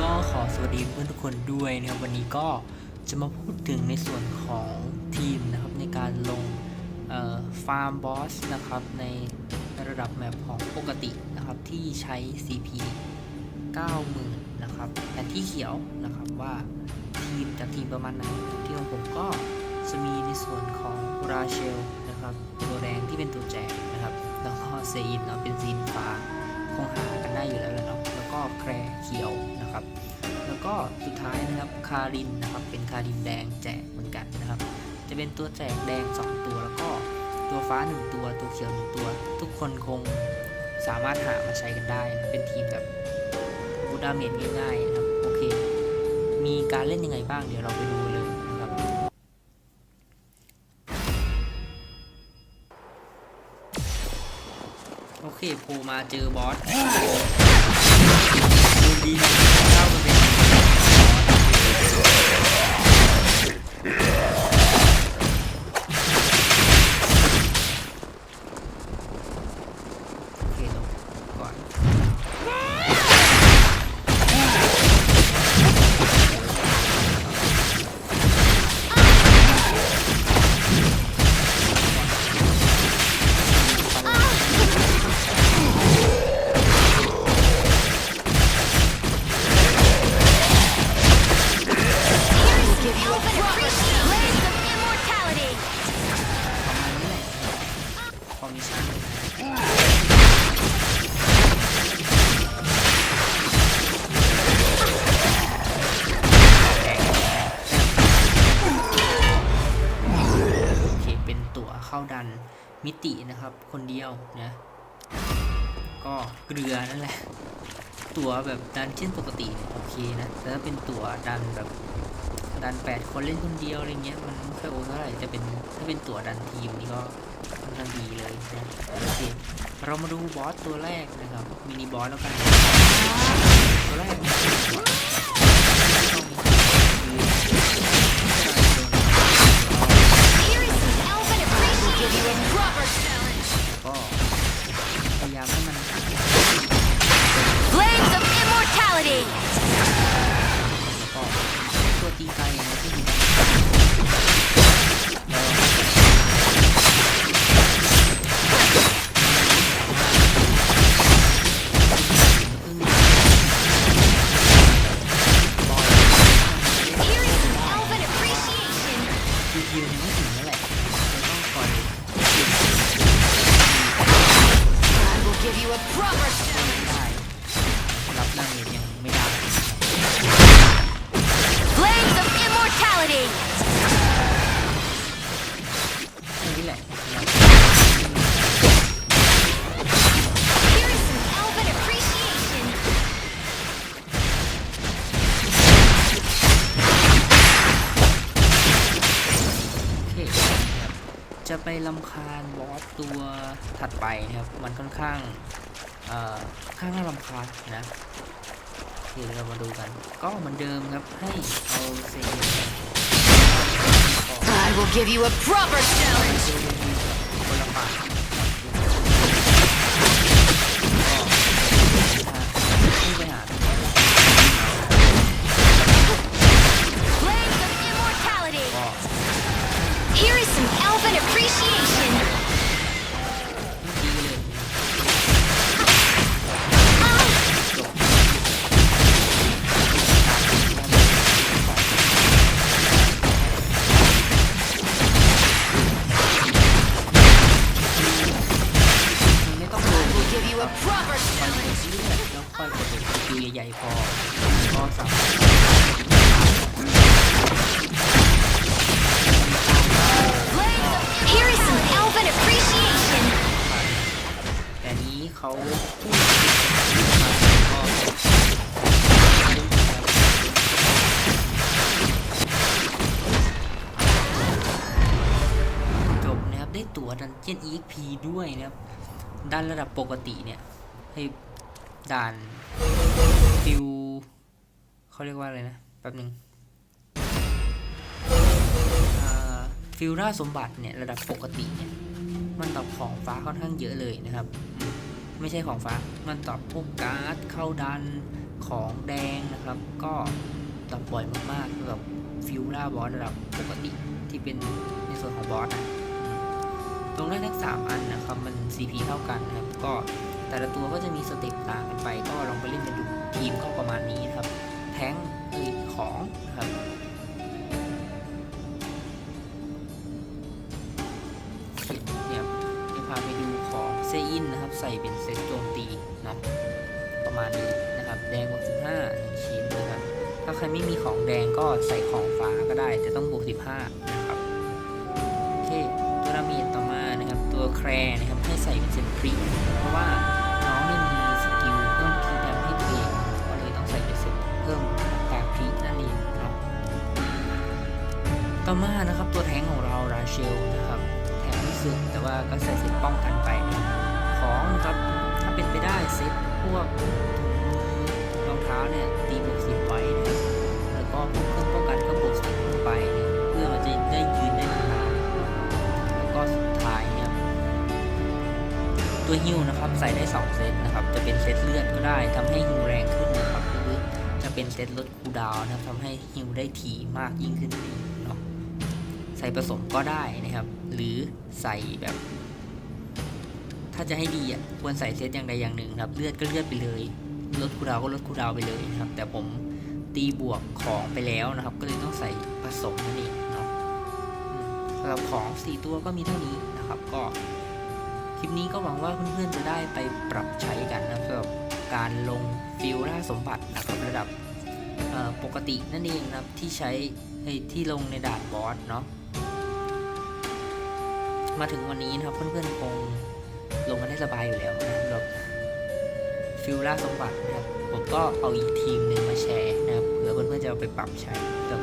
ก็ขอสวัสดีเพื่อนทุกคนด้วยนะครับวันนี้ก็จะมาพูดถึงในส่วนของทีมนะครับในการลงฟาร์มบอสนะครับในระดับแมปของปกตินะครับที่ใช้ CP 90,000นะครับแผนที่เขียวนะครับว่าทีมจากทีมประมาณไหนที่ของผมก็จะมีในส่วนของราเชลนะครับตัวแดงที่เป็นตัวแจกนะครับแล้วก็เซอินเนาะเป็นซีนฟ้า คงหากันได้อยู่แล้วแหละเนาะแล้วก็แครเขียวนะครับ แล้วก็สุดท้ายนะครับคารินนะครับ เป็นคารินแดงแจกเหมือนกันนะครับ จะเป็นตัวแจกแดง 2 ตัว แล้วก็ตัวฟ้า 1 ตัว ตัวเขียว 1 ตัว ทุกคนคงสามารถหามาใช้กันได้ เป็นทีมแบบบูดาเมจง่ายๆนะครับ โอเค มีการเล่นยังไงบ้าง เดี๋ยวเราไปดู โอเคโผล่มาเจอบอสดูดีนะเข้ามาเป็ มิตินะครับ คนเดียวนะก็เกลือนั่นแหละ ตั๋วแบบดันเช่นปกติโอเคนะแต่ถ้าเป็นตั๋วดันแบบดันแปดคนเล่นคนเดียวอะไรเงี้ยมันไม่ค่อยโอเท่าไหร่จะเป็นถ้าเป็นตัวดันทีมนี่ก็ค่อนข้างดีเลยนะโอเคเรามาดูบอสตัวแรกนะครับมินิบอสแล้วกันตัวแรก ถึงนั่นแหละเราต้องคอย I will give you a proper challenge. ได้รับดาเมจยังไม่ได้ Blaze of immortality. จะไปลำคาญบอสตัวถัดไปนะครับ มันค่อนข้างเอ่อค่อนข้างน่ารำคาญนะโอเคเรามาดูกัน ก็เหมือนเดิมครับให้เอาเซน I will give you a proper challenge. คนละฝั่งก็ไปหา you a proper คอยกดเลือดแล้วค่อยกดเป็นสกิลใหญ่ๆพอก็สามารถ Blaze of Here is some elven appreciation. แต่นี้เขาพูดก็จบนะครับได้ตั๋วดันเจียน EXP ด้วยนะครับ ด้านระดับปกติเนี่ยให้ด่านฟิวเขาเรียกว่าอะไรนะ แป๊บหนึ่งฟิลล่าสมบัติเนี่ยระดับปกติเนี่ยมันดรอปของฟ้าค่อนข้างเยอะเลยนะครับ ไม่ใช่ของฟ้ามันตอบพวกการ์ดเข้าดันของแดงนะครับ ก็ตอบบ่อยมากๆสำหรับฟิวล่าบอสระดับปกติที่เป็นในส่วนของบอสนะ ตรงได้ทั้งสามอันนะครับ มัน CP เท่ากันนะครับ ก็แต่ละตัวก็จะมีสเต็ปต่างกันไป ก็ลองไปเล่นกันดูทีมก็ประมาณนี้นะครับ แท้งเอยของนะครับเนี่ยจะพาไปดูของเซอินนะครับ ใส่เป็นเซตโจมตีเนาะประมาณนี้นะครับ แดงบวก15หนึ่งชิ้นนะครับ ถ้าใครไม่มีของแดงก็ใส่ของฟ้าก็ได้แต่ต้องบวก15นะครับ โอเคตัวรามีต่อมา ตัวแคร์นะครับให้ใส่เป็นเซตพรีเพราะว่าน้องไม่มีสกิลเพิ่มคีย์ดำให้ตัวเองก็เลยต้องใส่เป็นเซตเพิ่มการพรีนั่นเองเนาะต่อมานะครับตัวแทงของเราราเชลนะครับแถมที่สุดแต่ว่าก็ใส่เซตป้องกันไปของนะครับถ้าเป็นไปได้เซตพวกรองเท้าเนี่ย ตัวฮิวนะครับใส่ได้ 2 เซตนะครับ จะเป็นเซตเลือดก็ได้ทำให้ฮิวแรงขึ้นนะครับหรือจะเป็นเซตลดคูลดาวนะครับทำให้ฮิวได้ถี่มากยิ่งขึ้นเนาะใส่ผสมก็ได้นะครับ หรือใส่แบบ ถ้าจะให้ดีอะควรใส่เซตอย่างใดอย่างหนึ่งครับ เลือดก็เลือดไปเลยลดคูลดาวก็ลดคูลดาวไปเลยนะครับ แต่ผมตีบวกของไปแล้วนะครับ ก็เลยต้องใส่ผสมนั่นเองเนาะสำหรับของ 4 ตัวก็มีเท่านี้นะครับก็ คลิปนี้ก็หวังว่าเพื่อนๆจะได้ไปปรับใช้กันนะครับสำหรับการลงฟิลล่าสมบัตินะครับระดับปกตินั่นเองนะครับที่ใช้ที่ลงในด่านบอสเนาะมาถึงวันนี้นะครับเพื่อนๆคงลงกันได้สบายอยู่แล้วนะสำหรับฟิลล่าสมบัตินะครับผมก็เอาอีกทีมหนึ่งมาแชร์นะครับเผื่อเพื่อนๆจะเอาไปปรับใช้สำหรับ